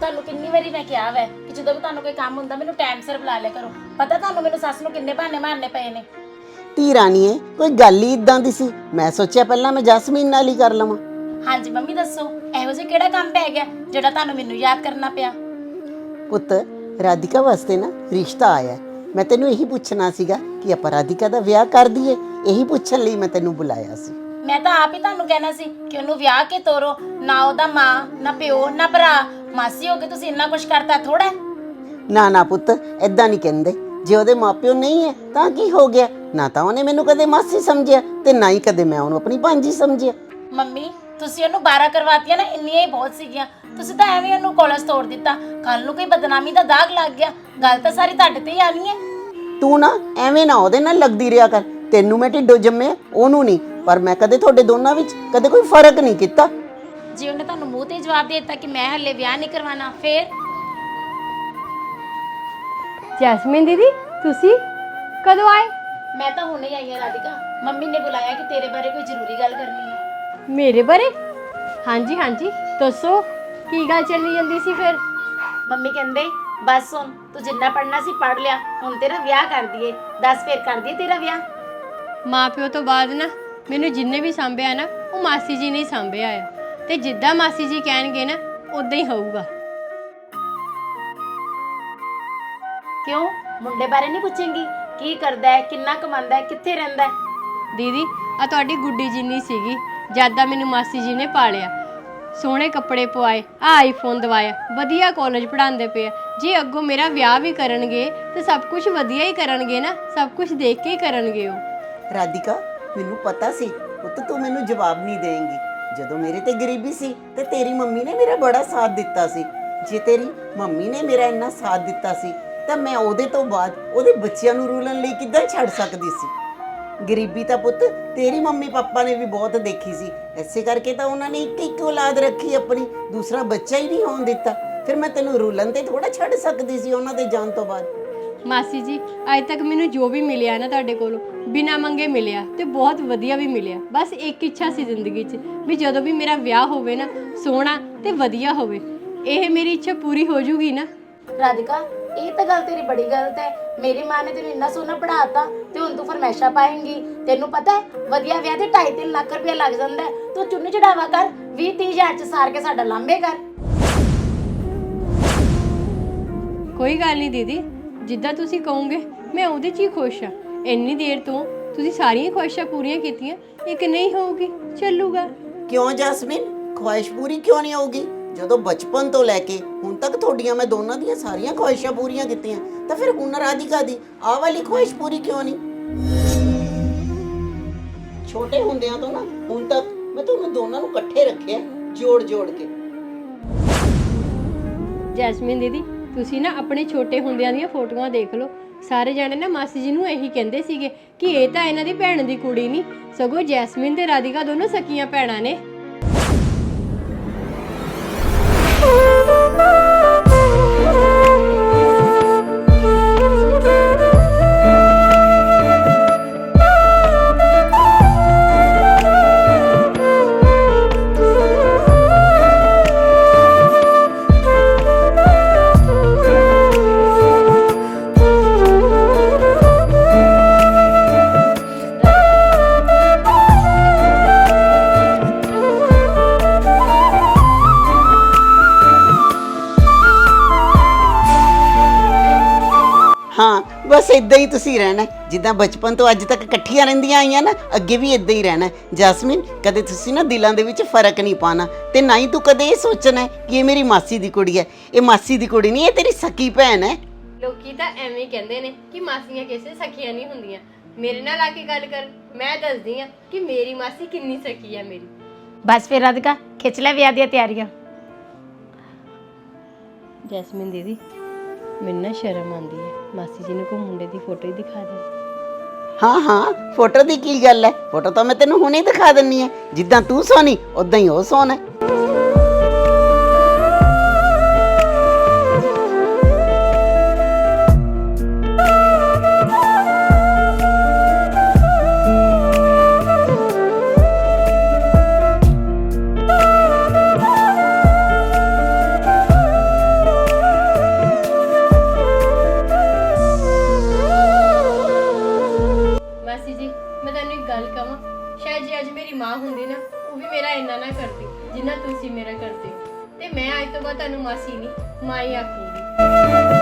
ਤੁਹਾਨੂੰ ਕਿੰਨੀ ਵਾਰੀ ਮੈਂ ਕਿਹਾ ਵੈ ਕਿ ਜਦੋਂ ਵੀ ਤੁਹਾਨੂੰ ਕੋਈ ਕੰਮ ਹੁੰਦਾ ਮੈਨੂੰ ਟਾਈਮ ਸਿਰ ਬੁਲਾ ਲਿਆ ਕਰੋ। ਪਤਾ ਤੁਹਾਨੂੰ ਮੈਨੂੰ ਸੱਸ ਨੂੰ ਕਿੰਨੇ ਬਹਾਨੇ ਮਾਰਨੇ ਪਏ ਨੇ? ਧੀ ਰਾਣੀਏ ਕੋਈ ਗੱਲ ਹੀ ਇਦਾਂ ਦੀ ਸੀ। ਮੈਂ ਸੋਚਿਆ ਪਹਿਲਾਂ ਮੈਂ ਜਸਮੀਨ ਨਾਲ ਹੀ ਕਰ ਲਵਾਂ। ਹਾਂਜੀ ਮੰਮੀ ਦੱਸੋ ਇਹੋ ਜਿਹਾ ਕਿਹੜਾ ਕੰਮ ਪੈ ਗਿਆ ਜਿਹੜਾ ਤੁਹਾਨੂੰ ਮੈਨੂੰ ਯਾਦ ਕਰਨਾ ਪਿਆ? ਪੁੱਤ ਰਾਧਿਕਾ ਵਾਸਤੇ ਨਾ ਰਿਸ਼ਤਾ ਆਇਆ। ਹੈ। ਮੈਂ ਤੈਨੂੰ ਇਹੀ ਪੁੱਛਣਾ ਸੀਗਾ ਕਿ ਆਪਾਂ ਰਾਧਿਕਾ ਦਾ ਵਿਆਹ ਕਰ ਦਈਏ। ਇਹੀ ਪੁੱਛਣ ਲਈ ਮੈਂ ਤੈਨੂੰ ਬੁਲਾਇਆ ਸੀ। ਮੈਂ ਤਾਂ ਆਪ ਹੀ ਤੁਹਾਨੂੰ ਕਹਿਣਾ ਸੀ ਕਿ ਉਹਨੂੰ ਵਿਆਹ ਕੇ ਤੋਰੋ। ਨਾ ਉਹਦਾ ਮਾਂ ਨਾ ਪਿਓ ਨਾ ਭਰਾ। ਮਾਸੀ ਹੋ ਕੇ ਤੁਸੀਂ ਇੰਨਾ ਕੁਝ ਕਰਤਾ ਥੋੜਾ ਨਾ ਨਾ ਪੁੱਤ ਐਦਾਂ ਨਹੀਂ ਕਹਿੰਦੇ। ਜੇ ਉਹਦੇ ਮਾਪਿਓ ਨਹੀਂ ਹੈ ਤਾਂ ਕੀ ਹੋ ਗਿਆ? ਨਾ ਤਾਂ ਉਹਨੇ ਮੈਨੂੰ ਕਦੇ ਮਾਸੀ ਸਮਝਿਆ ਤੇ ਨਾ ਹੀ ਕਦੇ ਮੈਂ ਉਹਨੂੰ ਆਪਣੀ ਭਾਂਜੀ ਸਮਝਿਆ। ਮੰਮੀ ਤੁਸੀਂ ਉਹਨੂੰ 12 ਕਰਵਾਤੀਆਂ ਨਾ ਇੰਨੀਆਂ ਹੀ ਬਹੁਤ ਸੀਗੀਆਂ। ਤੁਸੀਂ ਤਾਂ ਐਵੇਂ ਉਹਨੂੰ ਕੋਲਸ ਤੋੜ ਦਿੱਤਾ। ਕੱਲ ਨੂੰ ਕੋਈ ਬਦਨਾਮੀ ਦਾ ਦਾਗ ਲੱਗ ਗਿਆ। ਗੱਲ ਤਾਂ ਸਾਰੀ ਤੁਹਾਡੇ ਤੇ ਹੀ ਆਣੀ ਹੈ। ਤੂੰ ਨਾ ਐਵੇਂ ਨਾ ਉਹਦੇ ਨਾਲ ਲੱਗਦੀ ਰਿਹਾ ਕਰ। ਤੈਨੂੰ ਮੈਂ ਢਿੱਡੋਂ ਜੰਮਿਆ ਉਹਨੂੰ ਨਹੀਂ। ਪਰ ਮੈਂ ਕਦੇ ਤੁਹਾਡੇ ਦੋਨਾਂ ਵਿੱਚ ਕਦੇ ਕੋਈ ਫ਼ਰਕ ਨਹੀਂ ਕੀਤਾ। ਜੇ ਉਹਨੇ ਤੁਹਾਨੂੰ ਮੂੰਹ ਤੇ ਜਵਾਬ ਦੇ ਦਿੱਤਾ ਕਿ ਮੈਂ ਹੱਲੇ ਵਿਆਹ ਨਹੀਂ ਕਰਵਾਉਣਾ ਫੇਰ? ਜੈਸਮੀਨ ਦੀਦੀ ਤੁਸੀਂ ਕਦੋਂ ਆਏ? ਮੈਂ ਤਾਂ ਹੁਣੇ ਆਈ ਹਾਂ ਰਾਧਿਕਾ। ਮੰਮੀ ਨੇ ਬੁਲਾਇਆ ਕਿ ਤੇਰੇ ਬਾਰੇ ਕੋਈ ਜ਼ਰੂਰੀ ਗੱਲ ਕਰਨੀ ਹੈ। ਮੇਰੇ ਬਾਰੇ? ਹਾਂਜੀ ਹਾਂਜੀ। ਦੱਸੋ ਕੀ ਗੱਲ ਚੱਲੀ ਜਾਂਦੀ ਸੀ ਫਿਰ? ਮੰਮੀ ਕਹਿੰਦੇ ਬਸ ਹੁਣ ਤੂੰ ਜਿੰਨਾ ਪੜਨਾ ਸੀ ਪੜ ਲਿਆ ਹੁਣ ਤੇਰਾ ਵਿਆਹ ਕਰ ਦਈਏ। ਦੱਸ ਫੇਰ ਕਰ ਦਈਏ ਤੇਰਾ ਵਿਆਹ? ਮਾਪਿਓ ਤੋਂ ਬਾਅਦ ਨਾ ਮੈਨੂੰ ਜਿੰਨੇ ਵੀ ਸੰਭਿਆ ਨਾ ਉਹ ਮਾਸੀ ਜੀ ਨੇ ਸੰਭਿਆ ਆ। ਤੇ ਜਿੱਦਾਂ ਮਾਸੀ ਜੀ ਕਹਿਣਗੇ ਨਾ ਉਦਾਂ ਹੀ ਹੋਊਗਾ। ਕਿਉਂ? ਮੁੰਡੇ ਬਾਰੇ ਨਹੀਂ ਪੁੱਛੇਂਗੀ? ਕੀ ਕਰਦਾ ਹੈ ਕਿੰਨਾ ਕਮਾਉਂਦਾ ਹੈ ਕਿੱਥੇ ਰਹਿੰਦਾ ਹੈ? ਦੀਦੀ ਆ ਤੁਹਾਡੀ ਗੁੱਡੀ ਜਿੰਨੀ ਸੀਗੀ ਜਦ ਦਾ ਮੈਨੂੰ ਮਾਸੀ ਜੀ ਨੇ ਪਾਲਿਆ। ਸੋਹਣੇ ਕੱਪੜੇ ਪਵਾਏ ਆ ਆਈਫੋਨ ਦਵਾਇਆ ਵਧੀਆ ਕਾਲਜ ਪੜਾਉਂਦੇ ਪਏ ਆ। ਜੇ ਅੱਗੋਂ ਮੇਰਾ ਵਿਆਹ ਵੀ ਕਰਨਗੇ ਤੇ ਸਭ ਕੁਝ ਵਧੀਆ ਹੀ ਕਰਨਗੇ ਨਾ ਸਭ ਕੁਝ ਦੇਖ ਕੇ ਹੀ ਕਰਨਗੇ ਉਹ। ਰਾਧਿਕਾ ਮੈਨੂੰ ਪਤਾ ਸੀ ਪੁੱਤ ਤੂੰ ਮੈਨੂੰ ਜਵਾਬ ਨਹੀਂ ਦੇਂਗੀ। ਜਦੋਂ ਮੇਰੇ ਤੇ ਗਰੀਬੀ ਸੀ ਤੇ ਤੇਰੀ ਮੰਮੀ ਨੇ ਮੇਰਾ ਬੜਾ ਸਾਥ ਦਿੱਤਾ ਸੀ। ਜੇ ਤੇਰੀ ਮੰਮੀ ਨੇ ਮੇਰਾ ਇੰਨਾ ਸਾਥ ਦਿੱਤਾ ਸੀ, ਤਾਂ ਮੈਂ ਉਹਦੇ ਤੋਂ ਬਾਅਦ ਉਹਦੇ ਬੱਚਿਆਂ ਨੂੰ ਰੂਲਣ ਲਈ ਕਿੱਦਾਂ ਛੱਡ ਸਕਦੀ ਸੀ? ਗਰੀਬੀ ਤਾਂ ਪੁੱਤ ਤੇਰੀ ਮੰਮੀ ਪਾਪਾ ਨੇ ਵੀ ਬਹੁਤ ਦੇਖੀ ਸੀ। ਐਸੇ ਕਰਕੇ ਤਾਂ ਉਹਨਾਂ ਨੇ ਇੱਕ ਇੱਕ ਔਲਾਦ ਰੱਖੀ ਆਪਣੀ, ਦੂਸਰਾ ਬੱਚਾ ਹੀ ਨਹੀਂ ਹੋਣ ਦਿੱਤਾ। ਫਿਰ ਮੈਂ ਤੈਨੂੰ ਰੂਲਣ ਤੇ ਥੋੜਾ ਛੱਡ ਸਕਦੀ ਸੀ ਉਹਨਾਂ ਦੇ ਜਾਣ ਤੋਂ ਬਾਅਦ। ਮਾਸੀ ਜੀ ਅੱਜ ਤੱਕ ਮੈਨੂੰ ਜੋ ਵੀ ਮਿਲਿਆ ਨਾ ਤੁਹਾਡੇ ਕੋਲੋਂ ਬਿਨਾ ਮੰਗੇ ਮਿਲਿਆ ਤੇ ਬਹੁਤ ਵਧੀਆ ਵੀ ਮਿਲਿਆ। ਬਸ ਇੱਕ ਇੱਛਾ ਸੀ ਜ਼ਿੰਦਗੀ 'ਚ ਵੀ ਜਦੋਂ ਵੀ ਮੇਰਾ ਵਿਆਹ ਹੋਵੇ ਨਾ ਸੋਹਣਾ ਤੇ ਵਧੀਆ ਹੋਵੇ। ਇਹ ਮੇਰੀ ਇੱਛਾ ਪੂਰੀ ਹੋ ਜੂਗੀ ਨਾ। ਰਾਧਿਕਾ ਇਹ ਤਾਂ ਗੱਲ ਤੇਰੀ ਬੜੀ ਗਲਤ ਹੈ। ਮੇਰੀ ਮਾਂ ਨੇ ਤੈਨੂੰ ਇੰਨਾ ਸੋਹਣਾ ਪੜਾਤਾ ਤੇ ਹੁਣ ਤੂੰ ਫਰਮੈਸ਼ਾ ਪਾਏਂਗੀ। ਤੈਨੂੰ ਪਤਾ ਹੈ ਵਧੀਆ ਵਿਆਹ ਤੇ 2.5 ਲੱਖ ਰੁਪਇਆ ਲੱਗ ਜਾਂਦਾ ਹੈ। ਤੂੰ ਚੁੰਨੀ ਚੜਾਵਾ ਕਰ 20 30 ਹਜ਼ਾਰ ਚ ਸਾਰ ਕੇ ਸਾਡਾ ਲਾਂਬੇ ਕਰ। ਕੋਈ ਗੱਲ ਨਹੀਂ ਦੀਦੀ ਜਿੱਦਾਂ ਤੁਸੀਂ ਕਹੋਗੇ ਮੈਂ ਉਹਦੇ 'ਚ ਹੀ ਖੁਸ਼ ਆ ਇੰਨੀ ਦੇਰ ਤੋਂ ਤੁਸੀਂ ਸਾਰੀਆਂ ਖੁਆਇਸ਼ਾਂ ਪੂਰੀਆਂ ਕੀਤੀਆਂ ਇੱਕ ਨਹੀਂ ਹੋਊਗੀ ਚੱਲੂਗਾ। ਕਿਉਂ ਜਸਮੀਨ? ਖੁਆਇਸ਼ ਪੂਰੀ ਕਿਉਂ ਨਹੀਂ ਹੋਊਗੀ? ਜਦੋਂ ਬਚਪਨ ਤੋਂ ਲੈ ਕੇ ਹੁਣ ਤੱਕ ਤੁਹਾਡੀਆਂ ਮੈਂ ਦੋਨਾਂ ਦੀਆਂ ਸਾਰੀਆਂ ਖੁਆਇਸ਼ਾਂ ਪੂਰੀਆਂ ਕੀਤੀਆਂ ਤਾਂ ਫਿਰ ਹੁਣ ਰਾਧਿਕਾ ਦੀ ਆਹ ਵਾਲੀ ਖੁਆਇਸ਼ ਪੂਰੀ ਕਿਉਂ ਨਹੀਂ? ਛੋਟੇ ਹੁੰਦਿਆਂ ਤੋਂ ਨਾ ਹੁਣ ਤੱਕ ਮੈਂ ਤੁਹਾਨੂੰ ਦੋਨਾਂ ਨੂੰ ਇਕੱਠੇ ਰੱਖਿਆ ਜੋੜ ਜੋੜ ਕੇ। ਜੈਸਮੀਨ ਦੀਦੀ ਤੁਸੀਂ ਨਾ ਆਪਣੇ ਛੋਟੇ ਹੁੰਦਿਆਂ ਦੀਆਂ ਫੋਟੋਆਂ ਦੇਖ ਲਓ। ਸਾਰੇ ਜਾਣੇ ਨਾ ਮਾਸੀ ਜੀ ਨੂੰ ਇਹੀ ਕਹਿੰਦੇ ਸੀਗੇ ਕਿ ਇਹ ਤਾਂ ਇਹਨਾਂ ਦੀ ਭੈਣ ਦੀ ਕੁੜੀ ਨਹੀਂ ਸਗੋਂ ਜੈਸਮੀਨ ਤੇ ਰਾਧਿਕਾ ਦੋਨੋਂ ਸਕੀਆਂ ਭੈਣਾਂ ਨੇ। ਹਾਂ ਬਸ ਇਦਾਂ ਹੀ ਤੁਸੀਂ ਰਹਿਣਾ ਹੈ। ਜਿੱਦਾਂ ਬਚਪਨ ਤੋਂ ਅੱਜ ਤੱਕ ਇਕੱਠੀਆਂ ਰਹਿੰਦੀਆਂ ਆਈਆਂ ਨਾ ਅੱਗੇ ਵੀ ਇਦਾਂ ਹੀ ਰਹਿਣਾ ਹੈ। ਜਸਮੀਨ ਕਦੇ ਤੁਸੀਂ ਨਾ ਦਿਲਾਂ ਦੇ ਵਿੱਚ ਫ਼ਰਕ ਨਹੀਂ ਪਾਣਾ ਤੇ ਨਾ ਹੀ ਤੂੰ ਕਦੇ ਇਹ ਸੋਚਣਾ ਹੈ ਕਿ ਇਹ ਮੇਰੀ ਮਾਸੀ ਦੀ ਕੁੜੀ ਹੈ। ਇਹ ਮਾਸੀ ਦੀ ਕੁੜੀ ਨਹੀਂ ਇਹ ਤੇਰੀ ਸਕੀ ਭੈਣ ਹੈ। ਲੋਕੀ ਤਾਂ ਐਵੇਂ ਹੀ ਕਹਿੰਦੇ ਨੇ ਕਿ ਮਾਸੀਆਂ ਕਿਸੇ ਸਖੀਆਂ ਨਹੀਂ ਹੁੰਦੀਆਂ। ਮੇਰੇ ਨਾਲ ਆ ਕੇ ਗੱਲ ਕਰ ਮੈਂ ਦੱਸਦੀ ਆ ਕਿ ਮੇਰੀ ਮਾਸੀ ਕਿੰਨੀ ਸਖੀ ਆ ਮੇਰੀ। ਬਸ ਫਿਰ ਰਾਧਿਕਾ ਖਿੱਚ ਲੈ ਵਿਆਹ ਦੀਆਂ ਤਿਆਰੀਆਂ। ਜੈਸਮੀਨ ਦੀਦੀ ਮੈਨੂੰ ਨਾ ਸ਼ਰਮ ਆਉਂਦੀ ਹੈ। ਮਾਸੀ ਜੀ ਨੂੰ ਕੋ ਮੁੰਡੇ ਦੀ ਫੋਟੋ ਹੀ ਦਿਖਾ ਦੇ। ਹਾਂ ਹਾਂ, ਫੋਟੋ ਦੀ ਕੀ ਗੱਲ ਹੈ? ਫੋਟੋ ਤਾਂ ਮੈਂ ਤੈਨੂੰ ਹੁਣੇ ਦਿਖਾ ਦਿੰਨੀ ਹੈ। ਜਿੱਦਾਂ ਤੂੰ ਸੋਹਣੀ ਉਦਾਂ ਹੀ ਉਹ ਸੋਹਣਾ। ਹੈ ਮਾਂ ਹੁੰਦੀ ਨਾ, ਉਹ ਵੀ ਮੇਰਾ ਇੰਨਾ ਨਾ ਕਰਦੀ, ਜਿੰਨਾ ਤੁਸੀਂ ਮੇਰਾ ਕਰਦੇ। ਤੇ ਮੈਂ ਅੱਜ ਤੋਂ ਬਾਅਦ ਤੁਹਾਨੂੰ ਮਾਸੀ ਨਹੀਂ, ਮਾਂ ਹੀ ਆਖੂੰਗੀ।